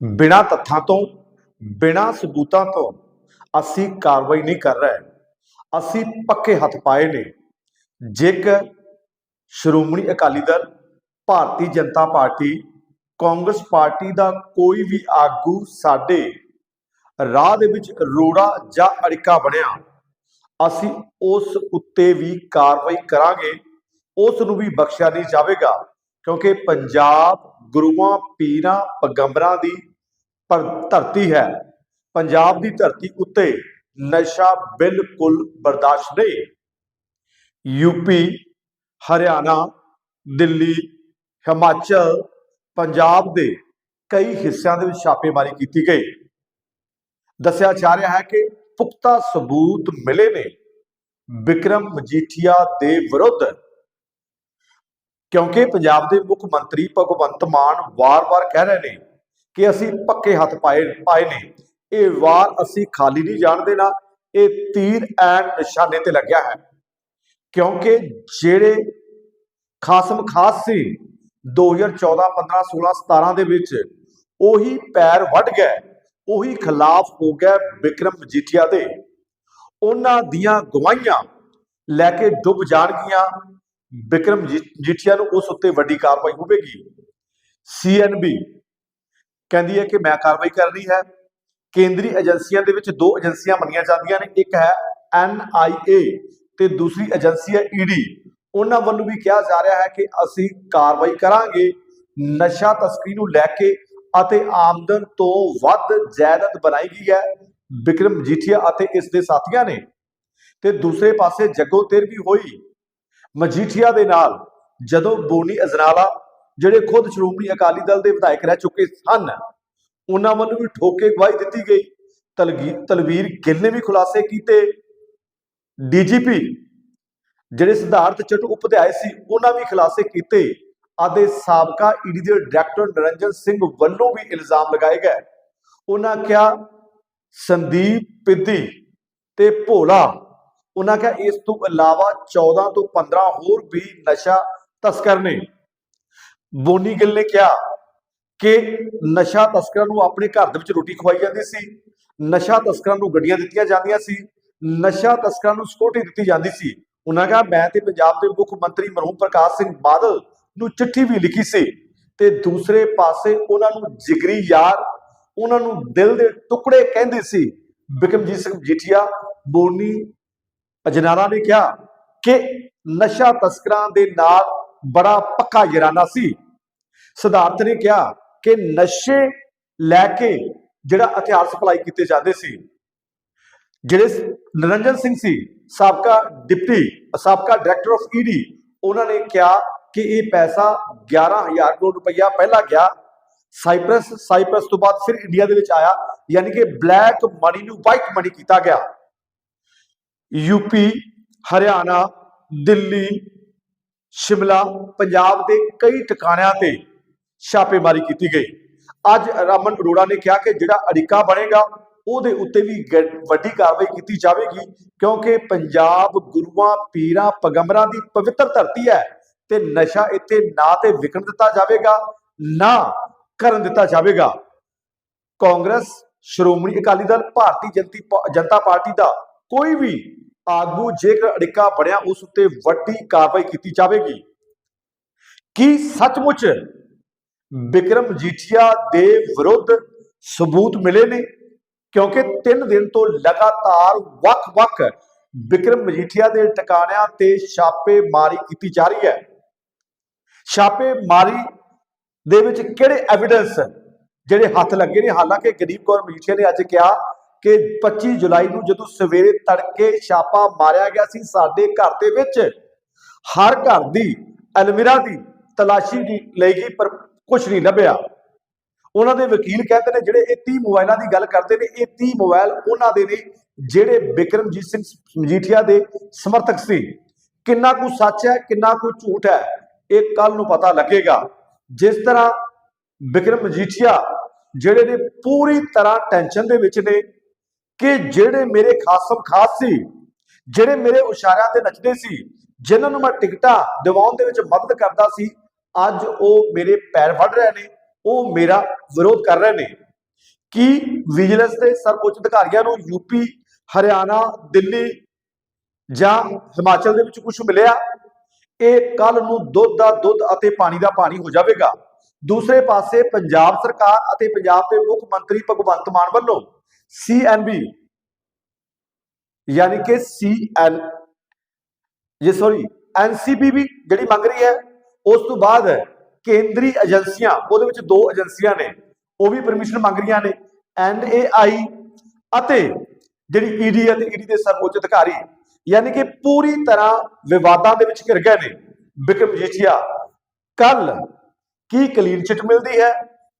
ਬਿਨਾਂ ਤੱਥਾਂ ਤੋਂ, ਬਿਨਾਂ ਸਬੂਤਾਂ ਤੋਂ ਅਸੀਂ ਕਾਰਵਾਈ ਨਹੀਂ ਕਰ ਰਹੇ। ਅਸੀਂ ਪੱਕੇ ਹੱਥ ਪਾਏ ਨੇ। ਜੇਕਰ ਸ਼੍ਰੋਮਣੀ ਅਕਾਲੀ ਦਲ, ਭਾਰਤੀ ਜਨਤਾ ਪਾਰਟੀ, ਕਾਂਗਰਸ ਪਾਰਟੀ ਦਾ ਕੋਈ ਵੀ ਆਗੂ ਸਾਡੇ ਰਾਹ ਦੇ ਵਿੱਚ ਰੋੜਾ ਜਾਂ ਅੜਿੱਕਾ ਬਣਿਆ, ਅਸੀਂ ਉਸ ਉੱਤੇ ਵੀ ਕਾਰਵਾਈ ਕਰਾਂਗੇ। ਉਸ ਨੂੰ ਵੀ ਬਖਸ਼ਿਆ ਨਹੀਂ ਜਾਵੇਗਾ। ਕਿਉਂਕਿ ਪੰਜਾਬ ਗੁਰੂਆਂ, ਪੀਰਾਂ, ਪੈਗੰਬਰਾਂ ਦੀ ਧਰਤੀ ਹੈ। ਪੰਜਾਬ ਦੀ ਧਰਤੀ ਉੱਤੇ ਨਸ਼ਾ ਬਿਲਕੁਲ ਬਰਦਾਸ਼ਤ ਨਹੀਂ। ਯੂਪੀ ਹਰਿਆਣਾ, ਦਿੱਲੀ, ਹਿਮਾਚਲ, ਪੰਜਾਬ ਦੇ ਕਈ ਹਿੱਸਿਆਂ ਦੇ ਵਿੱਚ ਛਾਪੇਮਾਰੀ ਕੀਤੀ ਗਈ। ਦੱਸਿਆ ਜਾ ਰਿਹਾ ਹੈ ਕਿ ਪੁਖਤਾ ਸਬੂਤ ਮਿਲੇ ਨੇ। ਵਿਕਰਮ ਮਜੀਠੀਆ ਦੇ ਵਿਰੁੱਧ ਕਿਉਂਕਿ ਪੰਜਾਬ ਦੇ ਮੁੱਖ ਮੰਤਰੀ ਭਗਵੰਤ ਮਾਨ ਵਾਰ-ਵਾਰ ਕਹਿ ਰਹੇ ਨੇ ਕਿ ਅਸੀਂ ਪੱਕੇ ਹੱਥ ਪਾਏ ਪਾਏ ਨੇ। ਇਹ ਵਾਰ ਅਸੀਂ ਖਾਲੀ ਨਹੀਂ ਜਾਣ ਦੇਣਾ, ਇਹ ਤੀਰ ਐਨ ਨਿਸ਼ਾਨੇ ਤੇ ਲੱਗਿਆ ਹੈ। ਕਿਉਂਕਿ ਜਿਹੜੇ ਖਾਸਮ ਖਾਸ ਸੀ 2014 15 16 17 ਦੇ ਵਿੱਚ ਉਹੀ ਪੈਰ ਵੱਢ ਗਏ, ਉਹੀ ਖਿਲਾਫ ਹੋ ਗਏ ਵਿਕਰਮ ਮਜੀਠੀਆ ਦੇ। ਉਹਨਾਂ ਦੀਆਂ ਗਵਾਹੀਆਂ ਲੈ ਕੇ ਡੁੱਬ ਜਾਣਗੀਆਂ ਬਿਕਰਮ ਮਜੀ- ਮਜੀਠੀਆ ਨੂੰ ਉਸ ਉੱਤੇ ਵੱਡੀ ਕਾਰਵਾਈ ਹੋਵੇਗੀ। ਸੀਐਨਬੀ ਕਹਿੰਦੀ ਹੈ ਕਿ ਮੈਂ ਕਾਰਵਾਈ ਕਰਨੀ ਹੈ। ਕੇਂਦਰੀ ਏਜੰਸੀਆਂ ਦੇ ਵਿੱਚ ਦੋ ਏਜੰਸੀਆਂ ਮੰਨੀਆਂ ਜਾਂਦੀਆਂ ਨੇ। ਇੱਕ ਹੈ ਐਨਆਈਏ ਤੇ ਦੂਸਰੀ ਏਜੰਸੀ ਹੈ ਈਡੀ ਉਹਨਾਂ ਵੱਲੋਂ ਵੀ ਕਿਹਾ ਜਾ ਰਿਹਾ ਹੈ ਕਿ ਅਸੀਂ ਕਾਰਵਾਈ ਕਰਾਂਗੇ ਨਸ਼ਾ ਤਸਕਰੀ ਨੂੰ ਲੈ ਕੇ ਅਤੇ ਆਮਦਨ ਤੋਂ ਵੱਧ ਜਾਇਦਾਦ ਬਣਾਈ ਗਈ ਹੈ ਵਿਕਰਮ ਜੀਠੀਆ ਅਤੇ ਇਸ ਦੇ ਸਾਥੀਆਂ ਨੇ। ਤੇ ਦੂਸਰੇ ਪਾਸੇ ਜੱਗੋ ਤੇਰ ਵੀ ਹੋਈ। ਮਜੀਠੀਆ ਦੇ ਨਾਲ ਜਦੋਂ ਬੋਨੀ ਅਜਨਾਲਾ ਜਿਹੜੇ ਖੁਦ ਸ਼੍ਰੋਮਣੀ ਅਕਾਲੀ ਦਲ ਦੇ ਵਿਧਾਇਕ ਰਹਿ ਚੁੱਕੇ ਸਨ, ਉਹਨਾਂ ਵੱਲੋਂ ਵੀ ਠੋਕੇ ਗਵਾਹੀ ਦਿੱਤੀ ਗਈ। ਤਲਗੀ, ਤਲਵੀਰ ਗਿੱਲ ਨੇ ਵੀ ਖੁਲਾਸੇ ਕੀਤੇ। ਡੀਜੀਪੀ ਜਿਹੜੇ ਸਿਧਾਰਥ ਚਟ ਉਪਧਿਆਇ ਸੀ, ਉਹਨਾਂ ਵੀ ਖੁਲਾਸੇ ਕੀਤੇ। ਆਦੇ ਸਾਬਕਾ ਈਡੀ ਦੇ ਡਾਇਰੈਕਟਰ ਨਰਿੰਜਨ ਸਿੰਘ ਵੱਲੋਂ ਵੀ ਇਲਜ਼ਾਮ ਲਗਾਏ ਗਏ। ਉਹਨਾਂ ਕਿਹਾ, ਸੰਦੀਪ ਪਿੱਦੀ ਤੇ ਭੋਲਾ ਉਹਨਾਂ ਕਿਹਾ, ਇਸ ਤੋਂ ਇਲਾਵਾ 14 ਤੋਂ 15 ਹੋਰ ਵੀ ਨਸ਼ਾ ਤਸਕਰ ਨੇ। ਬੋਨੀ ਗਿੱਲ ਨੇ ਕਿਹਾ ਕਿ ਨਸ਼ਾ ਤਸਕਰਾਂ ਨੂੰ ਆਪਣੇ ਘਰ ਦੇ ਵਿੱਚ ਰੋਟੀ ਖਵਾਈ ਜਾਂਦੀ ਸੀ, ਨਸ਼ਾ ਤਸਕਰਾਂ ਨੂੰ ਗੱਡੀਆਂ ਦਿੱਤੀਆਂ ਜਾਂਦੀਆਂ ਸੀ, ਨਸ਼ਾ ਤਸਕਰਾਂ ਨੂੰ ਸਿਕਿਉਰਿਟੀ ਦਿੱਤੀ ਜਾਂਦੀ ਸੀ। ਉਹਨਾਂ ਕਿਹਾ, ਮੈਂ ਤੇ ਪੰਜਾਬ ਦੇ ਮੁੱਖ ਮੰਤਰੀ ਮਰਹੂਮ ਪ੍ਰਕਾਸ਼ ਸਿੰਘ ਬਾਦਲ ਨੂੰ ਚਿੱਠੀ ਵੀ ਲਿਖੀ ਸੀ ਤੇ ਦੂਸਰੇ ਪਾਸੇ ਉਹਨਾਂ ਨੂੰ ਜਿਗਰੀ ਯਾਰ, ਉਹਨਾਂ ਨੂੰ ਦਿਲ ਦੇ ਟੁਕੜੇ ਕਹਿੰਦੇ ਸੀ ਬਿਕਮਜੀਤ ਸਿੰਘ ਜੀਠੀਆ, ਬੋਨੀ ਅਜਨਾਲਾ ਨੇ ਕਿਹਾ ਕਿ ਨਸ਼ਾ ਤਸਕਰਾਂ ਦੇ ਨਾਲ ਬੜਾ ਪੱਕਾ ਯਾਰਾਨਾ ਸੀ। ਸਿਧਾਰਥ ਨੇ ਕਿਹਾ ਕਿ ਨਸ਼ੇ ਲੈ ਕੇ ਜਿਹੜਾ ਹਥਿਆਰ ਸਪਲਾਈ ਕੀਤੇ ਜਾਂਦੇ ਸੀ, ਜਿਹੜੇ ਸ- ਨਿਰੰਜਨ ਸਿੰਘ ਸੀ, ਸਾਬਕਾ ਡਿਪਟੀ, ਸਾਬਕਾ ਡਾਇਰੈਕਟਰ ਆਫ ਈਡੀ ਉਹਨਾਂ ਨੇ ਕਿਹਾ ਕਿ ਇਹ ਪੈਸਾ 11000 ਕਰੋੜ ਰੁਪਇਆ ਪਹਿਲਾਂ ਗਿਆ। ਸਾਈਪ੍ਰਸ ਸਾਈਪ੍ਰਸ ਤੋਂ ਬਾਅਦ ਫਿਰ ਇੰਡੀਆ ਦੇ ਵਿੱਚ ਆਇਆ, ਯਾਨੀ ਕਿ ਬਲੈਕ ਮਨੀ ਨੂੰ ਵਾਈਟ ਮਨੀ ਕੀਤਾ ਗਿਆ। ਯੂਪੀ ਹਰਿਆਣਾ, ਦਿੱਲੀ, ਸ਼ਿਮਲਾ, ਪੰਜਾਬ ਦੇ ਕਈ ਟਿਕਾਣਿਆਂ ਤੇ ਛਾਪੇਮਾਰੀ ਕੀਤੀ ਗਈ। ਅੱਜ ਰਮਨ ਅਰੋੜਾ ਨੇ ਕਿਹਾ ਕਿ ਜਿਹੜਾ ਅੜਿੱਕਾ ਬਣੇਗਾ, ਉਹਦੇ ਉੱਤੇ ਵੀ ਗ- ਵੱਡੀ ਕਾਰਵਾਈ ਕੀਤੀ ਜਾਵੇਗੀ, ਕਿਉਂਕਿ ਪੰਜਾਬ ਗੁਰੂਆਂ, ਪੀਰਾਂ, ਪੈਗੰਬਰਾਂ ਦੀ ਪਵਿੱਤਰ ਧਰਤੀ ਹੈ ਤੇ ਨਸ਼ਾ ਇੱਥੇ ਨਾ ਤੇ ਵਿਕਣ ਦਿੱਤਾ ਜਾਵੇਗਾ, ਨਾ ਕਰਨ ਦਿੱਤਾ ਜਾਵੇਗਾ। ਕਾਂਗਰਸ, ਸ਼੍ਰੋਮਣੀ ਅਕਾਲੀ ਦਲ, ਭਾਰਤੀ ਜਨਤੀ ਪਾ- ਜਨਤਾ ਪਾਰਟੀ ਦਾ ਕੋਈ ਵੀ ਆਗੂ ਜੇਕਰ ਅੜਿੱਕਾ ਬਣਿਆ, ਉਸ ਉੱਤੇ ਵੱਡੀ ਕਾਰਵਾਈ ਕੀਤੀ ਜਾਵੇਗੀ। ਕੀ ਸੱਚਮੁੱਚ ਵਿਕਰਮ ਜੀਠੀਆ ਦੇ ਵਿਰੁੱਧ ਸਬੂਤ ਮਿਲੇ ਨੇ? ਕਿਉਂਕਿ 3 ਦਿਨ ਤੋਂ ਲਗਾਤਾਰ ਵੱਖ-ਵੱਖ ਵਿਕਰਮ ਮਜੀਠੀਆ ਦੇ ਟਿਕਾਣਿਆਂ ਤੇ ਛਾਪੇਮਾਰੀ ਕੀਤੀ ਜਾ ਰਹੀ ਹੈ। ਛਾਪੇਮਾਰੀ ਦੇ ਵਿੱਚ ਕਿਹੜੇ ਐਵੀਡੈਂਸ ਜਿਹੜੇ ਹੱਥ ਲੱਗੇ ਨੇ? ਹਾਲਾਂਕਿ ਗਰੀਬ ਕੌਰ ਮਜੀਠੀਆ ਨੇ ਅੱਜ ਕਿਹਾ ਕਿ 25 ਜੁਲਾਈ ਨੂੰ ਜਦੋਂ ਸਵੇਰੇ ਤੜਕੇ ਛਾਪਾ ਮਾਰਿਆ ਗਿਆ ਸੀ ਸਾਡੇ ਘਰ ਦੇ ਵਿੱਚ, ਹਰ ਘਰ ਦੀ, ਅਲਮੀਰਾ ਦੀ ਤਲਾਸ਼ੀ ਦੀ ਲਈ ਗਈ, ਪਰ ਕੁਝ ਨਹੀਂ ਲੱਭਿਆ। ਉਹਨਾਂ ਦੇ ਵਕੀਲ ਕਹਿੰਦੇ ਨੇ ਜਿਹੜੇ ਇਹ 30 ਮੋਬਾਈਲਾਂ ਦੀ ਗੱਲ ਕਰਦੇ ਨੇ, ਇਹ 30 ਮੋਬਾਈਲ ਉਹਨਾਂ ਦੇ ਨੇ, ਜਿਹੜੇ ਬਿਕਰਮਜੀਤ ਸਿੰਘ ਮਜੀਠੀਆ ਦੇ ਸਮਰਥਕ ਸੀ। ਕਿੰਨਾ ਕੁ ਸੱਚ ਹੈ, ਕਿੰਨਾ ਕੁ ਝੂਠ ਹੈ, ਇਹ ਕੱਲ ਨੂੰ ਪਤਾ ਲੱਗੇਗਾ। ਜਿਸ ਤਰ੍ਹਾਂ ਬਿਕਰਮ ਮਜੀਠੀਆ ਜਿਹੜੇ ਨੇ ਪੂਰੀ ਤਰ੍ਹਾਂ ਟੈਨਸ਼ਨ ਦੇ ਵਿੱਚ ਨੇ ਕਿ ਜਿਹੜੇ ਮੇਰੇ ਖਾਸਮ ਖਾਸ ਸੀ, ਜਿਹੜੇ ਮੇਰੇ ਇਸ਼ਾਰਿਆਂ ਤੇ ਨੱਚਦੇ ਸੀ, ਜਿਨ੍ਹਾਂ ਨੂੰ ਮੈਂ ਟਿਕਟਾਂ ਦਿਵਾਉਣ ਦੇ ਵਿੱਚ ਮਦਦ ਕਰਦਾ ਸੀ, ਅੱਜ ਉਹ ਮੇਰੇ ਪੈਰ ਫੜ ਰਹੇ ਨੇ, ਉਹ ਮੇਰਾ ਵਿਰੋਧ ਕਰ ਰਹੇ ਨੇ। ਕੀ ਵਿਜੀਲੈਂਸ ਦੇ ਸਰਵਉੱਚ ਅਧਿਕਾਰੀਆਂ ਨੂੰ ਯੂਪੀ ਹਰਿਆਣਾ, ਦਿੱਲੀ ਜਾਂ ਹਿਮਾਚਲ ਦੇ ਵਿੱਚ ਕੁਝ ਮਿਲਿਆ? ਇਹ ਕੱਲ ਨੂੰ ਦੁੱਧ ਦਾ ਦੁੱਧ ਅਤੇ ਪਾਣੀ ਦਾ ਪਾਣੀ ਹੋ ਜਾਵੇਗਾ। ਦੂਸਰੇ ਪਾਸੇ ਪੰਜਾਬ ਸਰਕਾਰ ਅਤੇ ਪੰਜਾਬ ਦੇ ਮੁੱਖ ਮੰਤਰੀ ਭਗਵੰਤ ਮਾਨ ਵੱਲੋਂ ਸੀਐਨਬੀ ਯਾਨੀ ਕਿ ਸੀਐਨ ਇਹ ਸੌਰੀ ਐਨਸੀਬੀ ਵੀ ਜਿਹੜੀ ਮੰਗ ਰਹੀ ਹੈ, ਉਸ ਤੋਂ ਬਾਅਦ ਕੇਂਦਰੀ ਏਜੰਸੀਆਂ, ਉਹਦੇ ਵਿੱਚ ਦੋ ਏਜੰਸੀਆਂ ਨੇ, ਉਹ ਵੀ ਪਰਮਿਸ਼ਨ ਮੰਗ ਰਹੀਆਂ ਨੇ ਐਨਏਆਈ ਅਤੇ ਜਿਹੜੀ ਈਡੀ ਅਤੇ ਈਡੀ ਦੇ ਸਰਵਉੱਚ ਅਧਿਕਾਰੀ, ਯਾਨੀ ਕਿ ਪੂਰੀ ਤਰ੍ਹਾਂ ਵਿਵਾਦਾਂ ਦੇ ਵਿੱਚ ਘਿਰ ਗਏ ਨੇ ਬਿਕਰਮ ਜੀਠੀਆ। ਕੱਲ ਕੀ ਕਲੀਨ ਚਿੱਟ ਮਿਲਦੀ ਹੈ?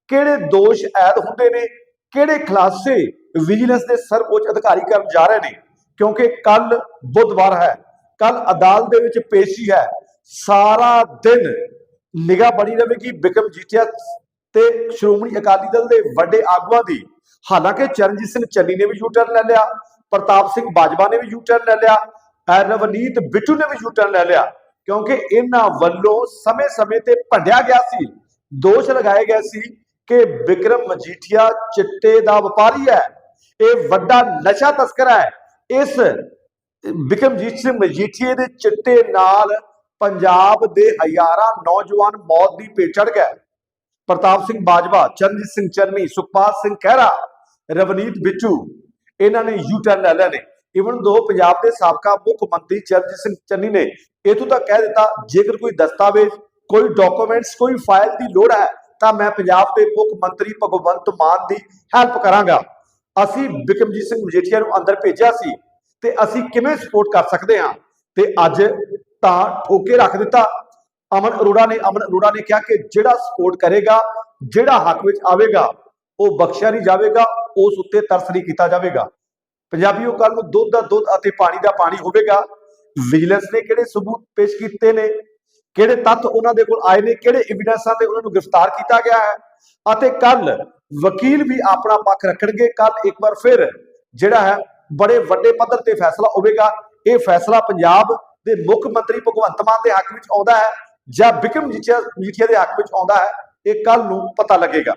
ਕਿਹੜੇ ਦੋਸ਼ ਐਦ ਹੁੰਦੇ ਨੇ? ਕਿਹੜੇ ਖੁਲਾਸੇ ਵਿਜੀਲੈਂਸ ਦੇ ਸਰਵਉੱਚ ਅਧਿਕਾਰੀ ਕਰਨ ਜਾ ਰਹੇ ਨੇ, ਕਿਉਂਕਿ ਕੱਲ ਬੁੱਧਵਾਰ ਹੈ ਕੱਲ ਅਦਾਲਤ ਦੇ ਵਿੱਚ ਪੇਸ਼ੀ ਹੈ, ਸਾਰਾ ਦਿਨ ਨਿਗਾਹ ਬਣੀ ਰਹੇਗੀ ਬਿਕਰਮ ਜੀਠੀਆ ਤੇ ਸ਼੍ਰੋਮਣੀ ਅਕਾਲੀ ਦਲ ਦੇ ਵੱਡੇ ਆਗੂਆਂ ਦੀ। ਹਾਲਾਂਕਿ ਚਰਨਜੀਤ ਸਿੰਘ ਚੰਨੀ ਨੇ ਵੀ ਯੂ ਟਰਨ ਲੈ ਲਿਆ, ਪ੍ਰਤਾਪ ਸਿੰਘ ਬਾਜਵਾ ਨੇ ਵੀ ਯੂ ਟਰਨ ਲੈ ਲਿਆ, ਰਵਨੀਤ ਬਿੱਟੂ ਨੇ ਵੀ ਯੂ ਟਰਨ ਲੈ ਲਿਆ, ਕਿਉਂਕਿ ਇਹਨਾਂ ਵੱਲੋਂ ਸਮੇਂ-ਸਮੇਂ ਤੇ ਭੰਡਿਆ ਗਿਆ ਸੀ, ਦੋਸ਼ ਲਗਾਏ ਗਏ ਸੀ ਕਿ ਵਿਕਰਮ ਮਜੀਠੀਆ ਚਿੱਟੇ ਦਾ ਵਪਾਰੀ ਹੈ। ਇਹ ਵੱਡਾ ਨਸ਼ਾ ਤਸਕਰਾ ਹੈ। ਇਸ ਵਿਕਰਮਜੀਤ ਸਿੰਘ ਮਜੀਠੀਏ ਦੇ ਚਿੱਟੇ ਨਾਲ ਪੰਜਾਬ ਦੇ ਹਜ਼ਾਰਾਂ ਨੌਜਵਾਨ ਮੌਤ ਦੀ ਭੇਟ ਚੜ ਗਏ। ਪ੍ਰਤਾਪ ਸਿੰਘ ਬਾਜਵਾ, ਚਰਨਜੀਤ ਸਿੰਘ ਚੰਨੀ ਸੁਖਪਾਲ ਸਿੰਘ ਖਹਿਰਾ, ਰਵਨੀਤ ਬਿੱਟੂ, ਇਹਨਾਂ ਨੇ ਯੂ ਟਰਨ ਲੈ ਲਿਆ ਨੇ। ਇਵਨ ਦੋ ਪੰਜਾਬ ਦੇ ਸਾਬਕਾ ਮੁੱਖ ਮੰਤਰੀ ਚਰਨਜੀਤ ਸਿੰਘ ਚੰਨੀ ਨੇ ਇਥੋਂ ਤੱਕ ਕਹਿ ਦਿੱਤਾ, ਜੇਕਰ ਕੋਈ ਦਸਤਾਵੇਜ਼, ਕੋਈ ਡਾਕੂਮੈਂਟਸ ਕੋਈ ਫਾਈਲ ਦੀ ਲੋੜ ਹੈ, ਤਾਂ ਮੈਂ ਪੰਜਾਬ ਦੇ ਮੁੱਖ ਮੰਤਰੀ ਭਗਵੰਤ ਮਾਨ ਦੀ ਹੈਲਪ ਕਰਾਂਗਾ। ਅਸੀਂ ਬਿਕਰਮਜੀਤ ਸਿੰਘ ਮਜੀਠੀਆ ਨੂੰ ਅੰਦਰ ਭੇਜਿਆ ਸੀ ਤੇ ਅਸੀਂ ਕਿਵੇਂ ਸਪੋਰਟ ਕਰ ਸਕਦੇ ਹਾਂ? ਤੇ ਅੱਜ ਤਾਂ ਠੋਕੇ ਰੱਖ ਦਿੱਤਾ। ਅਮਨ ਅਰੋੜਾ ਨੇ, ਅਮਨ ਅਰੋੜਾ ਨੇ ਕਿਹਾ ਕਿ ਜਿਹੜਾ ਸਪੋਰਟ ਕਰੇਗਾ, ਜਿਹੜਾ ਹੱਕ ਵਿੱਚ ਆਵੇਗਾ, ਉਹ ਬਖਸ਼ਿਆ ਨਹੀਂ ਜਾਵੇਗਾ, ਉਸ ਉੱਤੇ ਤਰਸ ਨਹੀਂ ਕੀਤਾ ਜਾਵੇਗਾ। ਪੰਜਾਬੀਓ ਕੱਲ ਨੂੰ ਦੁੱਧ ਦਾ ਦੁੱਧ ਅਤੇ ਪਾਣੀ ਦਾ ਪਾਣੀ ਹੋਵੇਗਾ। ਵਿਜੀਲੈਂਸ ਨੇ ਕਿਹੜੇ ਸਬੂਤ ਪੇਸ਼ ਕੀਤੇ ਨੇ? ਕਿਹੜੇ ਤੱਥ ਉਹਨਾਂ ਦੇ ਕੋਲ ਆਏ ਨੇ? ਕਿਹੜੇ ਐਵੀਡੈਂਸਾਂ ਤੇ ਉਹਨਾਂ ਨੂੰ ਗ੍ਰਿਫਤਾਰ ਕੀਤਾ ਗਿਆ ਹੈ? ਅਤੇ ਕੱਲ ਵਕੀਲ ਵੀ ਆਪਣਾ ਪੱਖ ਰੱਖਣਗੇ। ਕੱਲ ਇੱਕ ਵਾਰ ਫਿਰ ਜਿਹੜਾ ਹੈ, ਬੜੇ ਵੱਡੇ ਪੱਧਰ ਤੇ ਫੈਸਲਾ ਹੋਵੇਗਾ। ਇਹ ਫੈਸਲਾ ਪੰਜਾਬ ਦੇ ਮੁੱਖ ਮੰਤਰੀ ਭਗਵੰਤ ਮਾਨ ਦੇ ਹੱਕ ਵਿੱਚ ਆਉਂਦਾ ਹੈ ਜਾਂ ਬਿਕਰਮ ਮਜੀਠੀਆ ਜੀਠੀਆ ਦੇ ਹੱਕ ਵਿੱਚ ਆਉਂਦਾ ਹੈ, ਇਹ ਕੱਲ ਨੂੰ ਪਤਾ ਲੱਗੇਗਾ।